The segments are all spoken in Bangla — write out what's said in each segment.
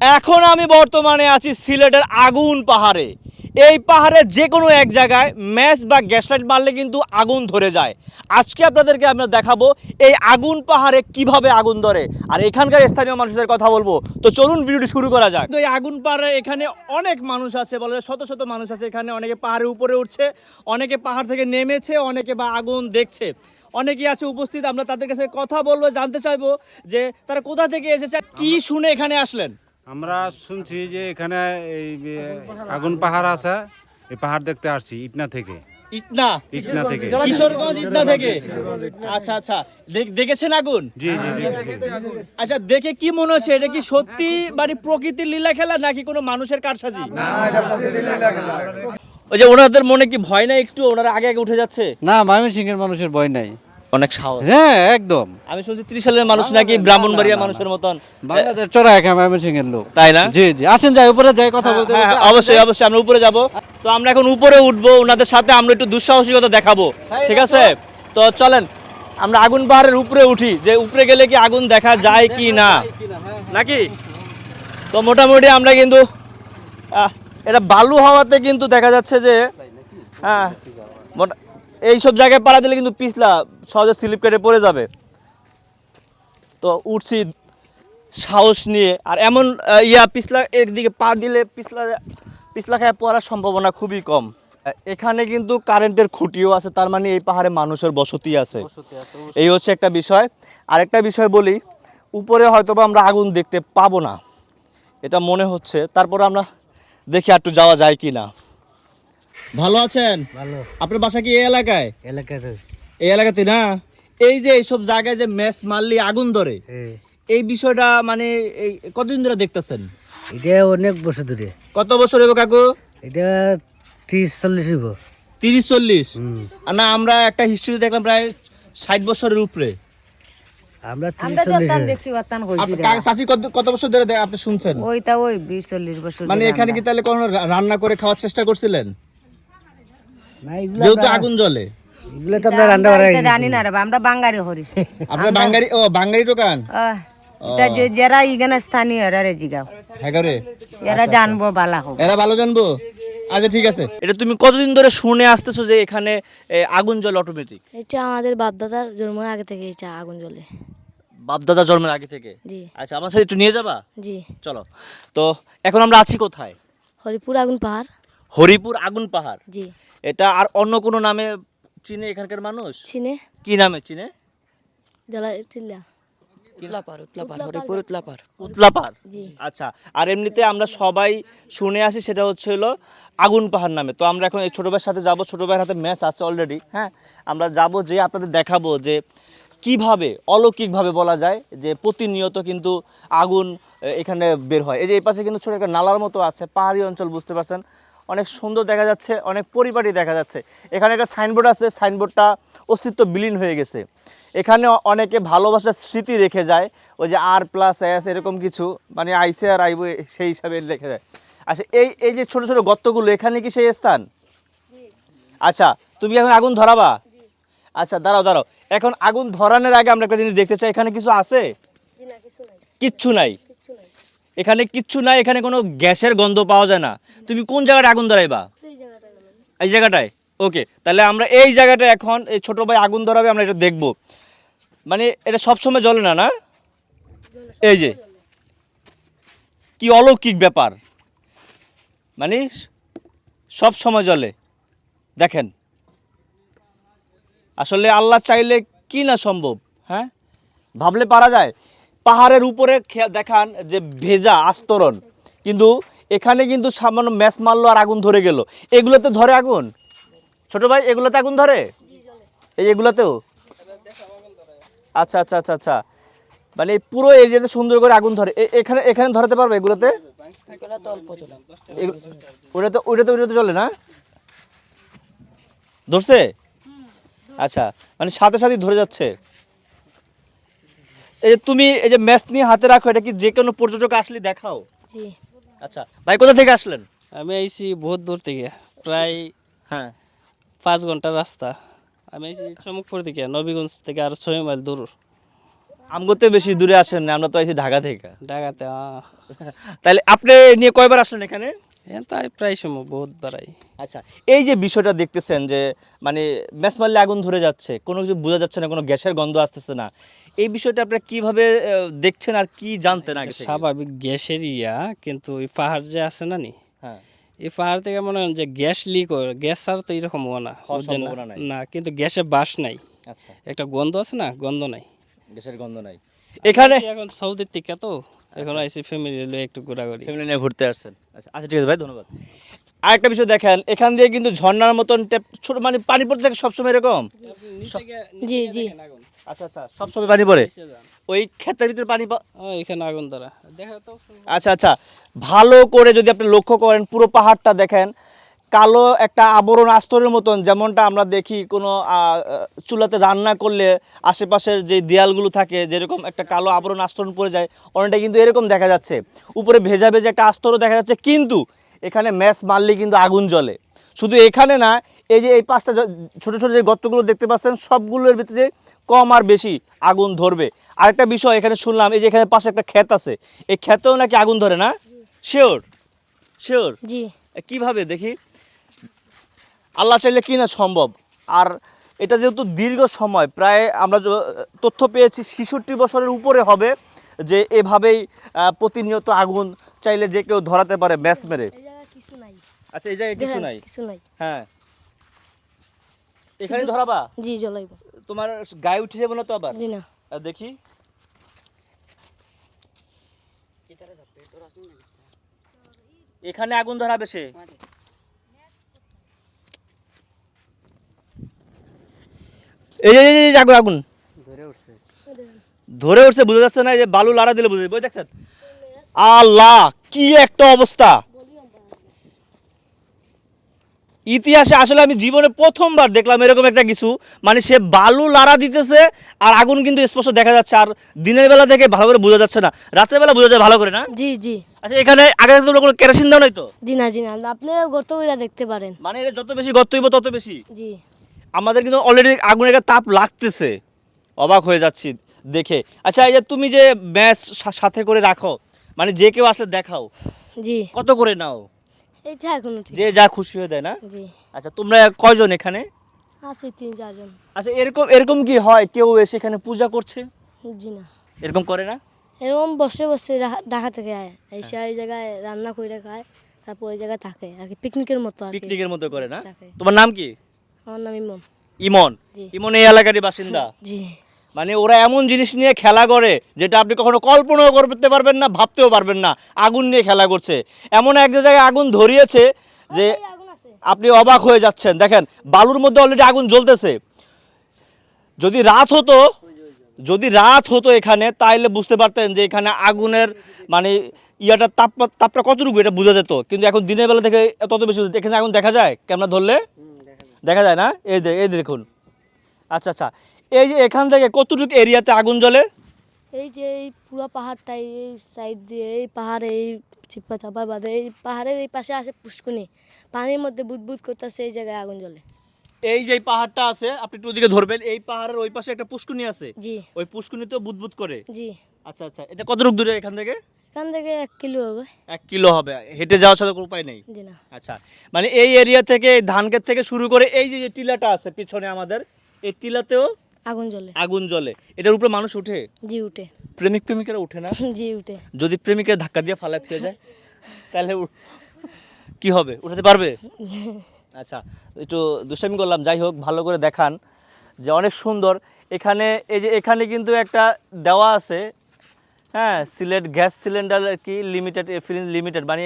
এখন আমি বর্তমানে আছি সিলেটের আগুন পাহাড়ে। এই পাহাড়ে যে কোনো এক জায়গায় ম্যাচ বা গ্যাস লাইট মারলে কিন্তু আগুন ধরে যায়। আজকে আপনাদেরকে আমরা দেখাবো এই আগুন পাহাড়ে কীভাবে আগুন ধরে। আর এখানকার স্থানীয় মানুষদের কথা বলব। তো চলুন ভিডিওটি শুরু করা যাক। তো এই আগুন পাহাড়ে এখানে অনেক মানুষ আছে, বলে শত শত মানুষ আছে। এখানে অনেকে পাহাড়ের উপরে উঠছে, অনেকে পাহাড় থেকে নেমেছে, অনেকে বা আগুন দেখছে। অনেকেই আছে উপস্থিত, আমরা তাদের কাছে কথা বলব, জানতে চাইব যে তারা কোথা থেকে এসেছে, কি শুনে এখানে আসলেন? আমরা শুনছি যে এখানে এই আগুন পাহাড় আছে। এই পাহাড় দেখতে আসছি ইটনা থেকে। ইটনা? ইটনা থেকে। কিশোরগঞ্জ ইটনা থেকে? আচ্ছা আচ্ছা। দেখেছেন আগুন? জি জি। আচ্ছা দেখে কি মনে হচ্ছে? এটা কি সত্যি মানে প্রকৃতির লীলা খেলা নাকি কোনো মানুষের কারসাজি? ওই যে ওনাদের মনে কি ভয় না একটু? ওনারা আগে আগে উঠে যাচ্ছে? না ময়মনসিংহের মানুষের ভয় নাই। অনেক সাহস। হ্যাঁ একদম। আমি শুনছি ত্রিশ সালের মানুষ নাকি ব্রাহ্মণবাড়িয়া মানুষের মতন। বাংলাদেশ চড়া একা ময়মনসিংহের লোক। তাই না? জি জি। আসেন যাই উপরে যাই কথা বলতে হ্যাঁ, বলতে। হ্যাঁ, অবশ্যই অবশ্যই আমরা উপরে যাব। তো আমরা এখন উপরে উঠবো ওনাদের সাথে আমরা একটু দুঃসাহসিকতা দেখাবো। ঠিক আছে? তো চলেন আমরা আগুন পাহাড়ের উপরে উঠি যে উপরে গেলে কি আগুন দেখা যায় কি না? নাকি? তো মোটামুটি আমরা কিন্তু এটা বালু হওয়াতে কিন্তু দেখা যাচ্ছে যে হ্যাঁ মোটা এইসব জায়গায় পাড়া দিলে কিন্তু পিছলা সহজে স্লিপ কেটে পড়ে যাবে। তো উঠছি সাহস নিয়ে। আর এমন ইয়া পিছলা একদিকে পা দিলে পিছলা পিছলা খায় পড়ার সম্ভাবনা খুবই কম। এখানে কিন্তু কারেন্টের খুঁটিও আছে তার মানে এই পাহাড়ে মানুষের বসতি আছে। এই হচ্ছে একটা বিষয়। আরেকটা বিষয় বলি উপরে হয়তোবা আমরা আগুন দেখতে পাবো না। এটা মনে হচ্ছে। তারপর আমরা দেখি আর একটু যাওয়া যায় কি না ভালো আছেন? ভালো। আপনার বাসা কি এই এলাকায়? এলাকাতে এই এলাকাতে না? এই যে এইসব জায়গায় যে ম্যাচ মারলি আগুন ধরে এই বিষয়টা মানে এই কতদিন ধরে দেখতেছেন? এটা অনেক বছর ধরে। কত বছর হবে কাকু? এটা ত্রিশ চল্লিশ হইব। তিরিশ চল্লিশ? আর না আমরা একটা হিস্ট্রি দেখলাম প্রায় ষাট বছরের উপরে। আমরা কত বছর ধরে আপনি শুনছেন? ওইটা ওই বিশ চল্লিশ বছর মানে এখানে কি তাহলে কোনো রান্না করে খাওয়ার চেষ্টা করছিলেন? যেহেতু আগুন জ্বলে। এগুলো তো আমরা রান্না আমরা জানি না রে আমরা বাঙালি হরি। আপনার বাঙালি ও বাঙালি দোকান এটা যে যারা ইগানে স্থানীয় এরা রে জিগাও। হ্যাঁ করে এরা জানব বালা হোক। এরা ভালো জানব? আচ্ছা ঠিক আছে। এটা তুমি কতদিন ধরে শুনে আসতেছো যে এখানে আগুন জ্বলে অটোমেটিক এটা আমাদের বাপদাদার জন্মের আগে থেকে এটা আগুন জ্বলে। বাপদাদা জন্মের আগে থেকে? জি। আচ্ছা আমার সাথে একটু নিয়ে যাবা? জি। চলো। তো এখন আমরা আছি কোথায়? হরিপুর আগুন পাহাড়। হরিপুর আগুন পাহাড়। জি। এটা আর অন্য কোনো নামে চিনে এখানকার মানুষ? চিনে। কি নামে চিনে? জেলা চিল্লা। আচ্ছা আর এমনিতে আমরা সবাই শুনে আসি সেটা হচ্ছে হলো আগুন পাহাড় নামে। তো আমরা এখন এই ছোটো ভাইয়ের সাথে যাব। ছোটো ভাইয়ের হাতে ম্যাচ আছে অলরেডি হ্যাঁ? আমরা যাব যে আপনাদের দেখাবো যে কীভাবে অলৌকিকভাবে বলা যায় যে প্রতিনিয়ত কিন্তু আগুন এখানে বের হয়। এই যে এই পাশে কিন্তু ছোটো একটা নালার মতো আছে পাহাড়ি অঞ্চল বুঝতে পারছেন? অনেক সুন্দর দেখা যাচ্ছে অনেক পরিপাটি দেখা যাচ্ছে। এখানে একটা সাইনবোর্ড আছে সাইনবোর্ডটা অস্তিত্ব বিলীন হয়ে গেছে। এখানে অনেকে ভালোবাসার স্মৃতি রেখে যায় ওই যে আর প্লাস এস এরকম কিছু মানে আইসে আর আইব সেই হিসাবে রেখে যায়। আচ্ছা এই এই যে ছোট ছোট গর্তগুলো এখানে কি সেই স্থান? আচ্ছা তুমি এখন আগুন ধরাবা? আচ্ছা দাঁড়াও দাঁড়াও। এখন আগুন ধরানোর আগে আমরা একটা জিনিস দেখতে চাই এখানে কিছু আছে? কিচ্ছু নাই। এখানে কিচ্ছু নাই এখানে কোনো গ্যাসের গন্ধ পাওয়া যায় না। তুমি কোন জায়গায় আগুন ধরাইবা? এই জায়গাটায় ওকে তাহলে আমরা এই জায়গাটায় এখন এই ছোটো ভাই আগুন ধরাবে আমরা এটা দেখব। মানে এটা সবসময় জ্বলে না না? এই যে। কি অলৌকিক ব্যাপার। মানে সব সময় জ্বলে। দেখেন। আসলে আল্লাহ চাইলে কি না সম্ভব হ্যাঁ? ভাবলে পারা যায়। পাহাড়ের উপরে দেখান যে ভেজা আস্তরণ। কিন্তু এখানে কিন্তু সামান্য ম্যাচ মারলো আর আগুন ধরে গেল। এগুলোতে ধরে আগুন? ছোট ভাই এগুলোতে আগুন ধরে? এই এগুলোতেও? আচ্ছা আচ্ছা আচ্ছা আচ্ছা। মানে পুরো এরিয়াতে সুন্দর করে আগুন ধরে। এখানে এখানে ধরাতে পারবে এগুলোতে? এগু- ওটাতে ওটাতে ওটাতে চলে না? ধরছে? আচ্ছা মানে সাথে সাথে ধরে যাচ্ছে। এই যে তুমি এই যে ম্যাচ নিয়ে হাতে রাখো এটা কি যে কোনো পর্যটক আসলে দেখাও? জি। আচ্ছা ভাই কোথা থেকে আসলেন? আমি আইছি বহুত দূর থেকে প্রায় হ্যাঁ। পাঁচ ঘণ্টা রাস্তা। আমি আইছি চমকপুর থেকে নবীগঞ্জ থেকে আর ছয় মাইল দূর। আমগোতে বেশি দূরে আসেন না আমরা তো আইছি ঢাকা থেকে। ঢাকাতে তাহলে আপনি নিয়ে কয়বার আসলেন এখানে? তাই প্রায় সময় বহুত বাড়াই আচ্ছা এই যে বিষয়টা দেখতেছেন যে মানে ম্যাচ মারলে আগুন ধরে যাচ্ছে কোনো কিছু বোঝা যাচ্ছে না কোনো গ্যাসের গন্ধ আসতেছে না। এই বিষয়টা আপনারা কীভাবে দেখছেন আর কি জানতেন আগে স্বাভাবিক গ্যাসের ইয়া কিন্তু ওই পাহাড় যে আছে না নি হ্যাঁ। এই পাহাড় থেকে মনে হয় যে গ্যাস লিক গ্যাস আর তো এরকম হওয়া না না? না কিন্তু গ্যাসে বাস নাই। আচ্ছা। একটা গন্ধ আছে না গন্ধ নাই। গ্যাসের গন্ধ নাই। এখানে এখন সৌদির থেকে তো এখন আইসি ফ্যামিলি লয়ে একটু ঘোরাঘুরি। ফ্যামিলি নিয়ে ঘুরতে আসছেন। আচ্ছা আচ্ছা ঠিক আছে ভাই ধন্যবাদ। আরেকটা বিষয় দেখেন এখান দিয়ে কিন্তু ঝর্ণার মতন ট্যাপ ছোট মানে পানি পড়তে থাকে সবসময় এরকম? জি জি আচ্ছা আচ্ছা সবসময় পানি পড়ে? ওই ক্ষেতের ভিতরে পানি এখানে আগুন দ্বারা দেখা তো আচ্ছা আচ্ছা ভালো করে যদি আপনি লক্ষ্য করেন পুরো পাহাড়টা দেখেন কালো একটা আবরণ আস্তরের মতন যেমনটা আমরা দেখি কোনো চুলাতে রান্না করলে আশেপাশের যে দেয়ালগুলো থাকে যেরকম একটা কালো আবরণ আস্তরণ পড়ে যায় অনেকটা কিন্তু এরকম দেখা যাচ্ছে। উপরে ভেজা ভেজা একটা আস্তরও দেখা যাচ্ছে কিন্তু এখানে ম্যাচ মারলে কিন্তু আগুন জ্বলে। শুধু এখানে না এই যে এই পাঁচটা ছোট ছোট যে গর্তগুলো দেখতে পাচ্ছেন সবগুলোর ভিতরে কম আর বেশি আগুন ধরবে। আরেকটা বিষয় এখানে শুনলাম এই যে এখানে পাশে একটা ক্ষেত আছে এই ক্ষেতেও নাকি আগুন ধরে না? শিওর শিওর জি। কীভাবে দেখি? আল্লাহ চাইলে কি না সম্ভব? আর এটা যেহেতু দীর্ঘ সময় প্রায় আমরা তথ্য পেয়েছি ছেষট্টি বছরের উপরে হবে যে এভাবেই প্রতিনিয়ত আগুন চাইলে যে কেউ ধরাতে পারে ব্যাস মেরে। এই জায়গায় কিছু নাই। আচ্ছা এই জায়গায় কিছু নাই? কিছু নাই। হ্যাঁ। এখানে ধরাবা? জি জ্বলাইব। তোমার গায়ে উঠে যাবে না তো আবার? জি না। দেখি। এখানে আগুন ধরাবে সে? এই এই এই আগুন আগুন। ধরে উঠছে। বুঝা যাচ্ছে না এই যে বালু লাড়া দিলে বুঝে বই দেখছেন? আল্লাহ কি একটা অবস্থা। ইতিহাসে আসলে আমি জীবনে প্রথমবার দেখলাম এরকম একটা কিছু। মানে সে বালু লাড়া দিতেছে আর আগুন কিন্তু স্পষ্ট দেখা যাচ্ছে। আর দিনের বেলা থেকে ভালো করে বোঝা যাচ্ছে না। রাতের বেলা বোঝা যায় ভালো করে না? জি জি। আচ্ছা এখানে আগে তোমরা কোনো কেরোসিন দাও নাই তো? জি না জি না। আপনি গর্ত দেখতে পারেন। মানে এটা যত বেশি গর্ত হইব তত বেশি? জি। আমাদের কিন্তু অলরেডি আগুনের তাপ লাগতেছে। অবাক হয়ে যাচ্ছি দেখে। আচ্ছা এই যে তুমি যে ম্যাচ সাথে করে রাখো মানে যে কেউ আসলে দেখাও জি। কত করে নাও? এখনও ঠিক। যে যা খুশি হয়ে দেয় না? জি। আচ্ছা তোমরা কয়জন এখানে? আছে তিন চারজন। আচ্ছা এরকম এরকম কি হয় কেউ এসে এখানে পূজা করছে? জি না। এরকম করে না? এরকম বসে বসে ঢাকা- থেকে আয়। এসে এই জায়গায় রান্না করে খায় তারপর ওই জায়গায় থাকে। আর কি পিকনিকের মতো আর পিকনিকের মতো করে না? তোমার নাম কি? আমার নাম ইমন। ইমন? ইমন এই এলাকারই বাসিন্দা? জি। মানে ওরা এমন জিনিস নিয়ে খেলা করে যেটা আপনি কখনো কল্পনাও করতে পারবেন না ভাবতেও পারবেন না আগুন নিয়ে খেলা করছে। এমন এক জায়গায় আগুন ধরিয়েছে যে আপনি অবাক হয়ে যাচ্ছেন। দেখেন বালুর মধ্যে অলরেডি আগুন জ্বলতেছে। যদি রাত হতো যদি রাত হতো এখানে তাইলে বুঝতে পারতেন যে এখানে আগুনের মানে ইয়াটা তাপ তাপটা কতটুকু এটা বোঝা যেত। কিন্তু এখন দিনের বেলা থেকে তত বেশি এখানে আগুন দেখা যায়? ক্যামেরা ধরলে? দেখা যায় না? এই এই দেখুন। আচ্ছা আচ্ছা। এই যে এখান থেকে কতটুকু এরিয়াতে আগুন জ্বলে? এই যে এই পুরো পাহাড়টাই এই সাইড দিয়ে এই পাহাড়ে এই চিপা চাপা বাঁধে এই পাহাড়ের এই পাশে আছে পুষ্কুনি পানির মধ্যে বুদবুদ করতেছে এই জায়গায় আগুন জ্বলে। এই যে পাহাড়টা আছে আপনি একটু ওদিকে ধরবেন এই পাহাড়ের ওই পাশে একটা পুষ্কুনি আছে? জি। ওই পুষ্কুনিতেও বুদবুদ করে? জি। আচ্ছা আচ্ছা। এটা কতটুকু দূরে এখান থেকে? এখান থেকে এক কিলো হবে। এক কিলো হবে। হেঁটে যাওয়ার সাথে কোনো উপায় নেই? জি না। আচ্ছা। মানে এই এরিয়া থেকে ধান ক্ষেত থেকে শুরু করে এই যে টিলাটা আছে পিছনে আমাদের এই টিলাতেও আগুন জ্বলে। আগুন জ্বলে। এটার উপরে মানুষ উঠে? জি উঠে। প্রেমিক প্রেমিকেরা উঠে না? জি উঠে। যদি প্রেমিকের ধাক্কা দিয়ে ফালায় থেকে যায় তাহলে কি হবে? উঠাতে পারবে? আচ্ছা একটু দুষ্টামি করলাম। যাই হোক ভালো করে দেখান যে অনেক সুন্দর। এখানে এই যে এখানে কিন্তু একটা দেওয়া আছে হ্যাঁ সিলেট গ্যাস সিলিন্ডার কি লিমিটেড লিমিটেড মানে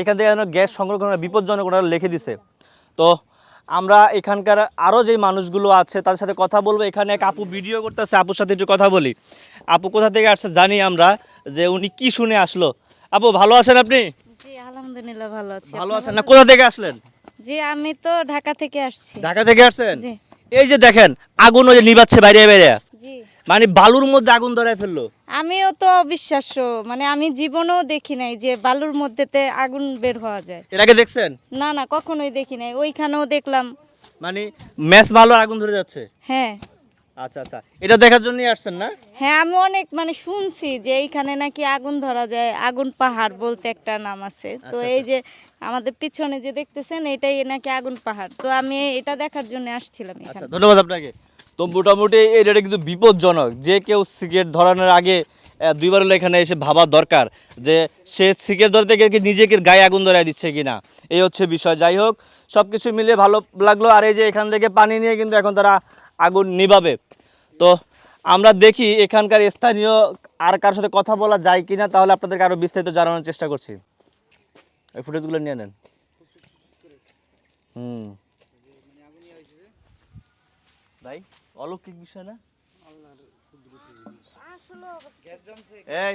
এখান থেকে যেন গ্যাস সংগ্রহ করা বিপজ্জনক ওনারা লিখে দিছে। তো আমরা এখানকার আরও যে মানুষগুলো আছে তাদের সাথে কথা বলব। এখানে এক আপু ভিডিও করতেছে আপুর সাথে একটু কথা বলি। আপু কোথা থেকে আসছে জানি আমরা যে উনি কি শুনে আসলো। আপু ভালো আছেন আপনি? আলহামদুলিল্লাহ ভালো আছি। ভালো আছেন। না কোথা থেকে আসলেন? জি আমি তো ঢাকা থেকে আসছি। ঢাকা থেকে আসছেন? এই যে দেখেন আগুন ওই যে নিবাচ্ছে বাইরে বাইরে। মানে বালুর মধ্যে আগুন ধরায় ফেলল। আমিও তো অবিশ্বাস্য মানে আমি জীবনেও দেখি নাই যে বালুর মধ্যেতে আগুন বের হওয়া যায়। এর আগে দেখছেন? না না কখনোই দেখি নাই ওইখানেও দেখলাম। মানে ম্যাচ ভালো আগুন ধরে যাচ্ছে? হ্যাঁ। আচ্ছা আচ্ছা এটা দেখার জন্যই আসছেন না? হ্যাঁ আমি অনেক মানে শুনছি যে এইখানে নাকি আগুন ধরা যায় আগুন পাহাড় বলতে একটা নাম আছে। তো আচ্ছা, এই যে আমাদের পিছনে যে দেখতেছেন এটাই নাকি আগুন পাহাড়। তো আমি এটা দেখার জন্য আসছিলাম আচ্ছা এখানে। ধন্যবাদ আপনাকে। তো মোটামুটি এই কিন্তু বিপজ্জনক যে কেউ সিগারেট ধরানোর আগে দুইবার হলো এখানে এসে ভাবা দরকার যে সে সিগারেট ধরতে গিয়ে নিজেকে গায়ে আগুন ধরাই দিচ্ছে কিনা। এই হচ্ছে বিষয়। যাই হোক সব কিছু মিলিয়ে ভালো লাগল। আর এই যে এখান থেকে পানি নিয়ে কিন্তু এখন তারা আগুন নিভাবে। তো আমরা দেখি এখানকার স্থানীয় আর কার সাথে কথা বলা যায় কিনা, তাহলে আপনাদেরকে আরও বিস্তারিত জানানোর চেষ্টা করছি। এই ফুটেজগুলো নিয়ে নেন। হুম। ভাই? অলৌকিক বিষয় না? এই